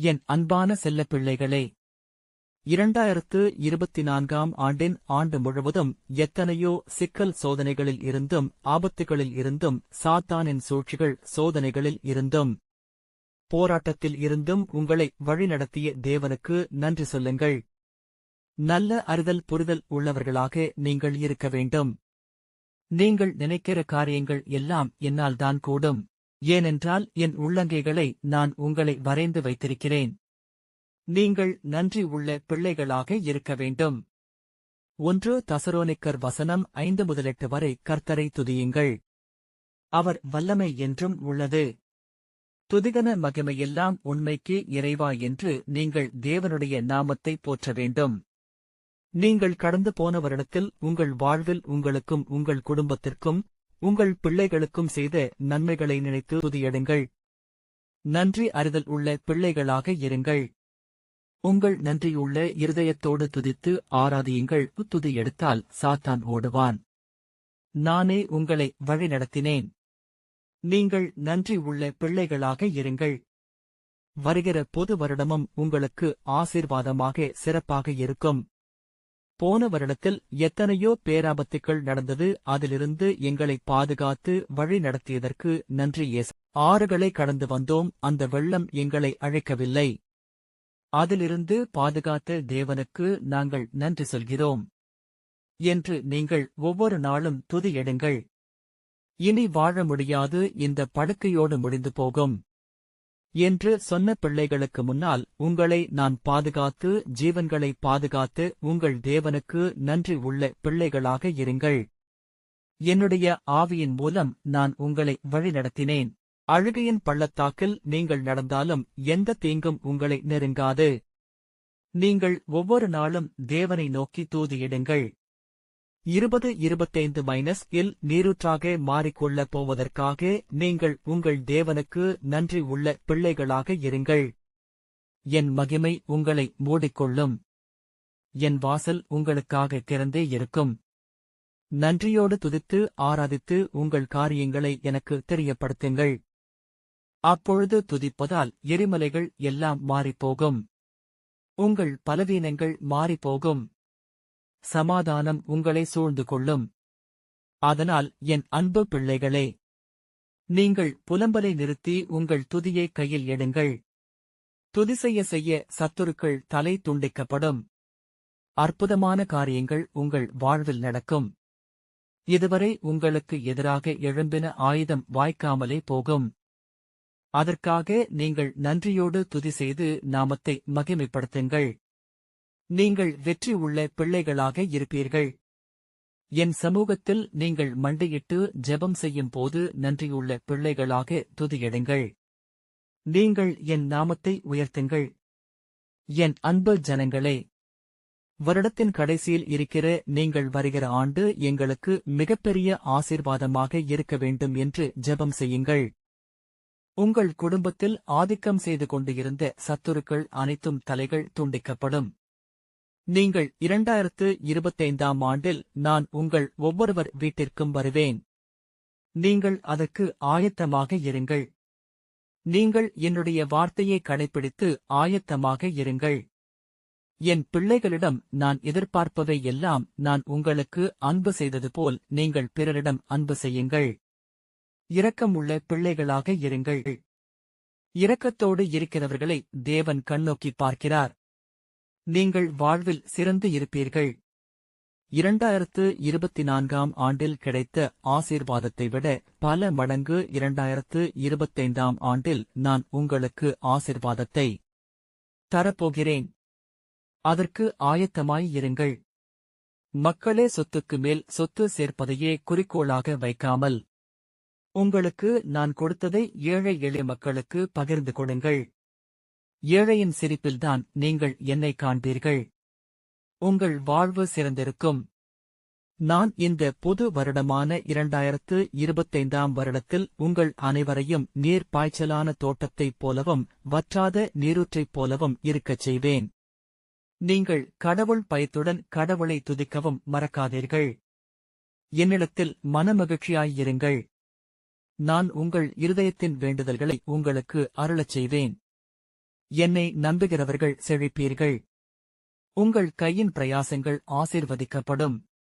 என் அன்பான செல்லப்பிள்ளைகளே இரண்டாயிரத்து இருபத்தி நான்காம் ஆண்டின் ஆண்டு முழுவதும் எத்தனையோ சிக்கல் சோதனைகளில் இருந்தும் ஆபத்துகளில் இருந்தும் சாத்தானின் சூழ்ச்சிகள் சோதனைகளில் இருந்தும் போராட்டத்தில் இருந்தும் உங்களை வழிநடத்திய தேவனுக்கு நன்றி சொல்லுங்கள். நல்ல அறிதல் புரிதல் உள்ளவர்களாக நீங்கள் இருக்க வேண்டும். நீங்கள் நினைக்கிற காரியங்கள் எல்லாம் என்னால் தான் கூடும். ஏனென்றால் என் உள்ளங்கைகளை நான் உங்களை வரைந்து வைத்திருக்கிறேன். நீங்கள் நன்றி உள்ள பிள்ளைகளாக இருக்க வேண்டும். ஒன்று தசரோனிக்கர் வசனம் ஐந்து முதலெட்டு வரை கர்த்தரை துதியுங்கள். அவர் வல்லமை என்றும் உள்ளது. துதிகன மகிமையெல்லாம் உண்மைக்கு இறைவா என்று நீங்கள் தேவனுடைய நாமத்தை போற்ற வேண்டும். நீங்கள் கடந்து போன வருடத்தில் உங்கள் வாழ்வில் உங்களுக்கும் உங்கள் குடும்பத்திற்கும் உங்கள் பிள்ளைகளுக்கும் செய்த நன்மைகளை நினைத்து துதியடுங்கள். நன்றி அறிதல் உள்ள பிள்ளைகளாக இருங்கள். உங்கள் நன்றியுள்ள இருதயத்தோடு துதித்து ஆராதியுங்கள். துதி எடுத்தால் சாத்தான் ஓடுவான். நானே உங்களை வழிநடத்தினேன். நீங்கள் நன்றி உள்ள பிள்ளைகளாக இருங்கள். வருகிற பொது வருடமும் உங்களுக்கு ஆசீர்வாதமாக சிறப்பாக இருக்கும். போன வருடத்தில் எத்தனையோ பேராபத்துக்கள் நடந்தது. அதிலிருந்து எங்களை பாதுகாத்து வழி நடத்தியதற்கு நன்றி எஸ் ஆறுகளை கடந்து வந்தோம். அந்த வெள்ளம் எங்களை அழைக்கவில்லை. அதிலிருந்து பாதுகாத்த தேவனுக்கு நாங்கள் நன்றி சொல்கிறோம். என்று நீங்கள் ஒவ்வொரு நாளும் துதியெடுங்கள். இனி வாழ முடியாது. இந்த படுக்கையோடு முடிந்து போகும். என்று சொன்ன பிள்ளைகளுக்கு முன்னால் உங்களை நான் பாதுகாத்து ஜீவன்களை பாதுகாத்து உங்கள் தேவனுக்கு நன்றி உள்ள பிள்ளைகளாக இருங்கள். என்னுடைய ஆவியின் மூலம் நான் உங்களை வழிநடத்தினேன். அழுகையின் பள்ளத்தாக்கில் நீங்கள் நடந்தாலும் எந்த தீங்கும் உங்களை நெருங்காது. நீங்கள் ஒவ்வொரு நாளும் தேவனை நோக்கி தூதியிடுங்கள். இருபது இருபத்தைந்து மைனஸ் இல் நீரூற்றாக மாறிக்கொள்ளப் போவதற்காக நீங்கள் உங்கள் தேவனுக்கு நன்றி உள்ள பிள்ளைகளாக இருங்கள். என் மகிமை உங்களை மூடிக்கொள்ளும். என் வாசல் உங்களுக்காக திறந்தே இருக்கும். நன்றியோடு துதித்து ஆராதித்து உங்கள் காரியங்களை எனக்கு தெரியப்படுத்துங்கள். அப்பொழுது துதிப்பதால் எரிமலைகள் எல்லாம் மாறிப்போகும். உங்கள் பலவீனங்கள் மாறிப்போகும். சமாதானம் உங்களை சூழ்ந்து கொள்ளும். அதனால் என் அன்பு பிள்ளைகளே நீங்கள் புலம்பலை நிறுத்தி உங்கள் துதியை கையில் எடுங்கள். துதி செய்ய செய்ய சத்துருக்கள் தலை துண்டிக்கப்படும். அற்புதமான காரியங்கள் உங்கள் வாழ்வில் நடக்கும். இதுவரை உங்களுக்கு எதிராக எழும்பின ஆயுதம் வாய்க்காமலே போகும். அதற்காக நீங்கள் நன்றியோடு துதி செய்து நாமத்தை மகிமைப்படுத்துங்கள். நீங்கள் வெற்றி உள்ள பிள்ளைகளாக இருப்பீர்கள். என் சமூகத்தில் நீங்கள் மண்டியிட்டு ஜெபம் செய்யும் போது நன்றியுள்ள பிள்ளைகளாக துதியிடுங்கள். நீங்கள் என் நாமத்தை உயர்த்துங்கள். என் அன்பு ஜனங்களே வருடத்தின் கடைசியில் இருக்கிற நீங்கள் வருகிற ஆண்டு எங்களுக்கு மிகப்பெரிய ஆசீர்வாதமாக இருக்க வேண்டும் என்று ஜெபம் செய்யுங்கள். உங்கள் குடும்பத்தில் ஆதிக்கம் செய்து கொண்டிருந்த சத்துருக்கள் அனைத்தும் தலைகள் துண்டிக்கப்படும். நீங்கள் இரண்டாயிரத்து இருபத்தைந்தாம் ஆண்டில் நான் உங்கள் ஒவ்வொருவர் வீட்டிற்கும் வருவேன். நீங்கள் அதற்கு ஆயத்தமாக இருங்கள். நீங்கள் என்னுடைய வார்த்தையை கடைபிடித்து ஆயத்தமாக இருங்கள். என் பிள்ளைகளிடம் நான் எதிர்பார்ப்பவை எல்லாம் நான் உங்களுக்கு அன்பு செய்தது போல் நீங்கள் பிறரிடம் அன்பு செய்யுங்கள். இரக்கமுள்ள பிள்ளைகளாக இருங்கள். இரக்கத்தோடு இருக்கிறவர்களை தேவன் கண்ணோக்கி பார்க்கிறார். நீங்கள் வாழ்வில் சிறந்து இருப்பீர்கள். இரண்டாயிரத்து இருபத்தி நான்காம் ஆண்டில் கிடைத்த ஆசீர்வாதத்தை விட பல மடங்கு இரண்டாயிரத்து இருபத்தைந்தாம் ஆண்டில் நான் உங்களுக்கு ஆசீர்வாதத்தை தரப்போகிறேன். அதற்கு ஆயத்தமாய் இருங்கள். மக்களே சொத்துக்கு மேல் சொத்து சேர்ப்பதையே குறிக்கோளாக வைக்காமல் உங்களுக்கு நான் கொடுத்ததை ஏழை எளிய மக்களுக்கு பகிர்ந்து கொடுங்கள். ஏழையின் சிரிப்பில்தான் நீங்கள் என்னை காண்பீர்கள். உங்கள் வாழ்வு சிறந்திருக்கும். நான் இந்த பொது வருடமான இரண்டாயிரத்து இருபத்தைந்தாம் வருடத்தில் உங்கள் அனைவரையும் நீர் பாய்ச்சலான தோட்டத்தைப் போலவும் வற்றாத நீரூற்றைப் போலவும் இருக்கச் செய்வேன். நீங்கள் கடவுள் பயத்துடன் கடவுளை துதிக்கவும் மறக்காதீர்கள். என்னிடத்தில் மனமகிழ்ச்சியாயிருங்கள் நான் உங்கள் இருதயத்தின் வேண்டுதல்களை உங்களுக்கு அருளச் செய்வேன். என்னை நம்புகிறவர்கள் செழிப்பீர்கள். உங்கள் கையின் பிரயாசங்கள் ஆசிர்வதிக்கப்படும்.